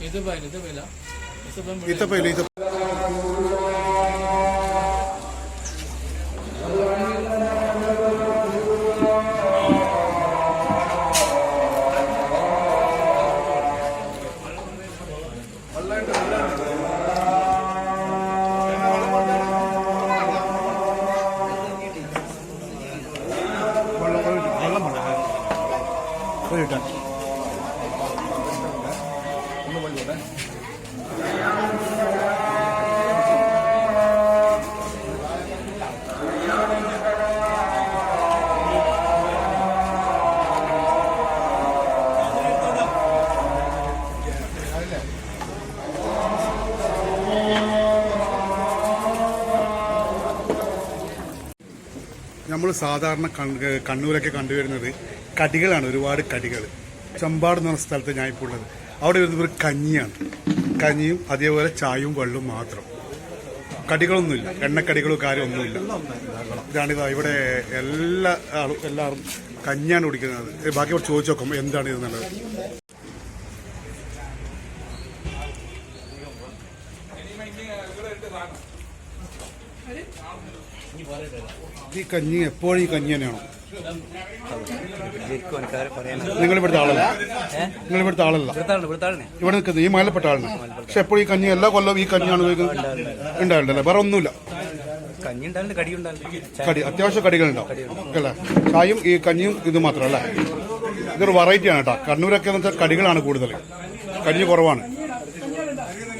Itu ba, itu ba lang? Isa ba mo? ഈത്തപ്പയില്ല വെള്ളം വെള്ളം വേണം ഒരു ഇട്ടാ നമ്മൾ സാധാരണ കണ്ണ് കണ്ണൂരൊക്കെ കണ്ടുവരുന്നത് കടികളാണ് ഒരുപാട് കടികൾ. ചമ്പാട് എന്ന് പറഞ്ഞ സ്ഥലത്ത് ഞാൻ ഇപ്പോൾ ഉള്ളത്. അവിടെ വരുന്നത് ഒരു കഞ്ഞിയാണ്. കഞ്ഞിയും അതേപോലെ ചായയും വെള്ളവും മാത്രം. കടികളൊന്നുമില്ല. എണ്ണക്കടികളോ കാര്യമൊന്നുമില്ല ഇതാണ് ഇതാ ഇവിടെ എല്ലാ ആളും എല്ലാവരും കഞ്ഞിയാണ് കുടിക്കുന്നത്. ബാക്കി അവിടെ ചോദിച്ചു നോക്കും എന്താണ് ഇത് എന്നുള്ളത് ഈ കഞ്ഞി എപ്പോഴും ഈ കഞ്ഞി തന്നെയാണോ? നിങ്ങൾ ആളല്ല. നിങ്ങൾ ആളല്ല. ഇവിടെ നിൽക്കുന്നത് ഈ മലപ്പെട്ട ആളാണ്. പക്ഷെ എപ്പോഴും ഈ കഞ്ഞി എല്ലാ കൊല്ലവും ഈ കഞ്ഞിയാണ് ഉപയോഗിക്കുന്നത്. ഉണ്ടാവില്ലല്ലേ വേറെ ഒന്നുമില്ല. ഉണ്ടാവില്ല കടി ഉണ്ടാവില്ല അത്യാവശ്യം കടികളുണ്ടാവും അല്ലേ? ചായയും ഈ കഞ്ഞിയും ഇത് അല്ലേ? ഇതൊരു വെറൈറ്റിയാണ് കേട്ടോ. കണ്ണൂരൊക്കെ എന്ന് വെച്ചാൽ കടികളാണ് കൂടുതൽ. കഞ്ഞി കുറവാണ്.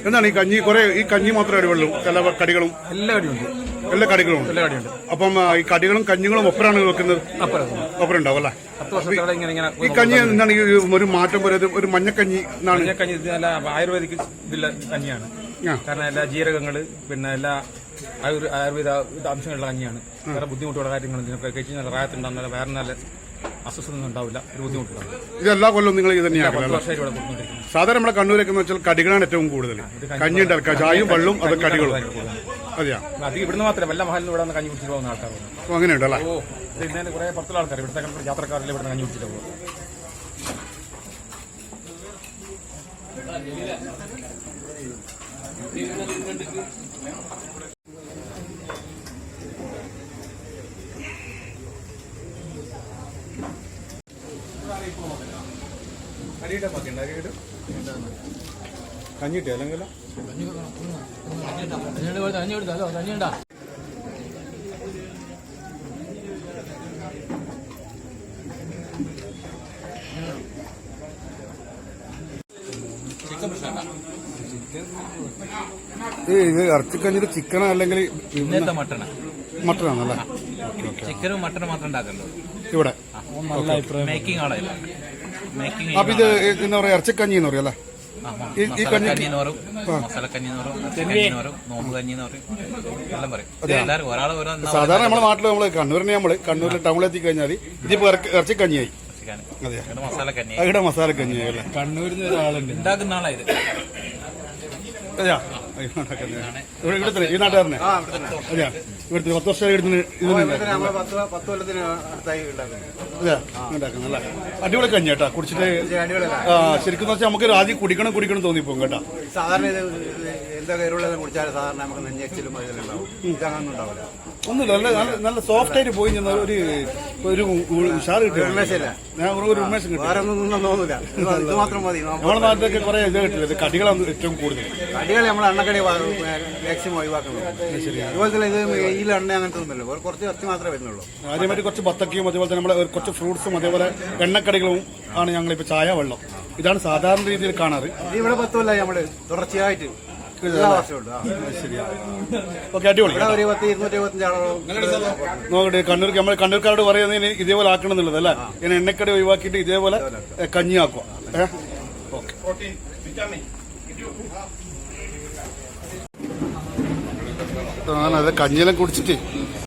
എന്താണ് ഈ കഞ്ഞി? കുറെ ഈ കഞ്ഞി മാത്രമേ അടിവുള്ളൂ എല്ലാ കടികളും? എല്ലാ കടിയുണ്ട് എല്ലാ കടികളും? ഉണ്ട് എല്ലാ കടിയുണ്ട് അപ്പം ആ, ഈ കടികളും കഞ്ഞികളും ഒപ്പരാണ് വെക്കുന്നത്? അപ്പുറം ഒപ്പരം ഉണ്ടാവും അല്ലേ? പത്ത് വർഷത്തോടെ ഇങ്ങനെ ഇങ്ങനെ ഈ കഞ്ഞി എന്താണ് ഈ ഒരു മാറ്റം പോലെ ഒരു മഞ്ഞക്കഞ്ഞി എന്നാണ്? ഇത് നല്ല ആയുർവേദിക് ഇതില്ല കഞ്ഞിയാണ്. ആ. കാരണം എല്ലാ ജീരകങ്ങൾ പിന്നെ എല്ലാ ആയുർ ആയുർവേദ ഇത് അംശങ്ങളുള്ള കഞ്ഞിയാണ്. വേറെ ബുദ്ധിമുട്ടുള്ള കാര്യങ്ങൾ കഴിച്ചു നല്ല റായത്തുണ്ടാകുന്ന വേറെ നല്ല അസ്വസ്ഥത ഒന്നും ഉണ്ടാവില്ല. ഒരു ബുദ്ധിമുട്ടുണ്ടാവില്ല. ഇത് എല്ലാ കൊല്ലവും നിങ്ങൾ ഇത് തന്നെയാണ് വർഷമായിട്ട് ഇവിടെ കൊടുത്തുകൊണ്ടിരിക്കുന്നത് സാധാരണ നമ്മുടെ കണ്ണൂരൊക്കെ എന്ന് വെച്ചാൽ കടികളാണ് ഏറ്റവും കൂടുതൽ. കഞ്ഞി ഉണ്ടാക്കുക ചായയും വെള്ളവും അത് കടികളും. അതെയാ? അധികം ഇവിടുന്ന് മാത്രമേ വല്ല മഹലിന് ഇവിടെ കഞ്ഞി കുടിച്ചിട്ട് പോകുന്ന ആൾക്കാരുണ്ട്. അപ്പൊ അങ്ങനെയുണ്ട് അല്ലേ? ഓ ഇത് ഇന്നലെ കുറെ പുറത്തുള്ള ആൾക്കാർ ഇവിടുത്തെ യാത്രക്കാരിൽ ഇവിടെ കഞ്ഞി കുടിച്ചിട്ട് പോകും. Thank ബാക്കിയുണ്ട് കഞ്ഞി കിട്ടിയ അല്ലെങ്കിൽ? കഞ്ഞി? ഈ ഇത് ഇറച്ചിക്കഞ്ഞിട്ട് ചിക്കനോ അല്ലെങ്കിൽ ഇന്നത്തെ മട്ടണ് മട്ടനാണല്ലേ? ചിക്കനും മട്ടനും മാത്രം ഉണ്ടാക്കല്ലോ ഇവിടെ. മേക്കിംഗ് ആണ് മേക്കിംഗ് അപ്പൊ ഇത് എന്താ പറയാ ഇറച്ചിക്കഞ്ഞി എന്ന് പറയല്ലേ ഈ- കഞ്ഞി- കഞ്ഞി കഞ്ഞി നോമ്പ് കഞ്ഞി എല്ലാം പറയും. എല്ലാവരും ഒരാൾ ഓരോ എന്നാ സാധാരണ നമ്മുടെ നാട്ടിൽ നമ്മൾ കണ്ണൂരിനെ നമ്മൾ കണ്ണൂരിൽ ടൗണിൽ എത്തി കഴിഞ്ഞാൽ ഇതിപ്പോ ഇറച്ചിക്കഞ്ഞിയായി. മസാലക്കഞ്ഞി അവിടെ മസാല കഞ്ഞിയായി അല്ലേ? കണ്ണൂരിൽ നിന്ന് ഒരാളുണ്ട്. ഉണ്ടാക്കുന്ന ആളാ ഇത്. അതെയാ? ഇവിടുത്തെ ഈ നാട്ടുകാരനെ. അതെയാ. ഇവിടുത്തെ പത്ത് വർഷം ഇവിടുന്ന് അതെയാ ഉണ്ടാക്കുന്നല്ലേ അടിപൊളി കഞ്ഞി കേട്ടാ കുടിച്ചിട്ട് ആ ശരിക്കും വെച്ചാൽ നമുക്ക് ആദ്യം കുടിക്കണം കുടിക്കണം തോന്നിപ്പോ കേട്ടാ. സാധാരണ എന്താ കയറുള്ളത് കുടിച്ചാൽ സാധാരണ നമുക്ക് നെഞ്ഞച്ചിലും ഒന്നുമില്ല നല്ല നല്ല- നല്ല സോഫ്റ്റ് ആയിട്ട് പോയി ഒരു ഒരു ഉഷാർ ഒരു ഉന്മേഷം കിട്ടി. ഇത് മാത്രം മതി. നമ്മുടെ നാട്ടിലൊക്കെ കുറെ ഇത് കിട്ടില്ല? ഇത് കടികളാണ് ഏറ്റവും കൂടുതൽ. കടികൾ നമ്മൾ എണ്ണക്കടി മാക്സിമം ഒഴിവാക്കുന്നത്. അതുപോലെ തന്നെ ഇത് ഈ എണ്ണ അങ്ങനത്തെ ഒന്നുമില്ല. വേറെ കുറച്ച് ഇറച്ചി മാത്രമേ വരുന്നുള്ളൂ. ആദ്യമായിട്ട് കുറച്ച് ബത്തക്കയും അതേപോലെ തന്നെ നമ്മളെ കുറച്ച് ഫ്രൂട്ട്സും അതേപോലെ എണ്ണക്കടികളും ആണ് ഞങ്ങളിപ്പോ ചായ വെള്ളം. ഇതാണ് സാധാരണ രീതിയിൽ കാണാറ്. ഇവിടെ പത്തുമല്ല നമ്മൾ തുടർച്ചയായിട്ട് ഓക്കെ അടിപൊളി. നോക്കട്ടെ കണ്ണൂർ നമ്മൾ കണ്ണൂർക്കാരോട് പറയുന്നതിന് ഇതേപോലെ ആക്കണം എന്നുള്ളത് അല്ലേ ഇങ്ങനെ എണ്ണക്കടി ഒഴിവാക്കിയിട്ട് ഇതേപോലെ ഏ, കഞ്ഞി ആക്കുക ഏഹ് ഓക്കെ അത് കഞ്ഞിയെല്ലാം കുടിച്ചിട്ട്.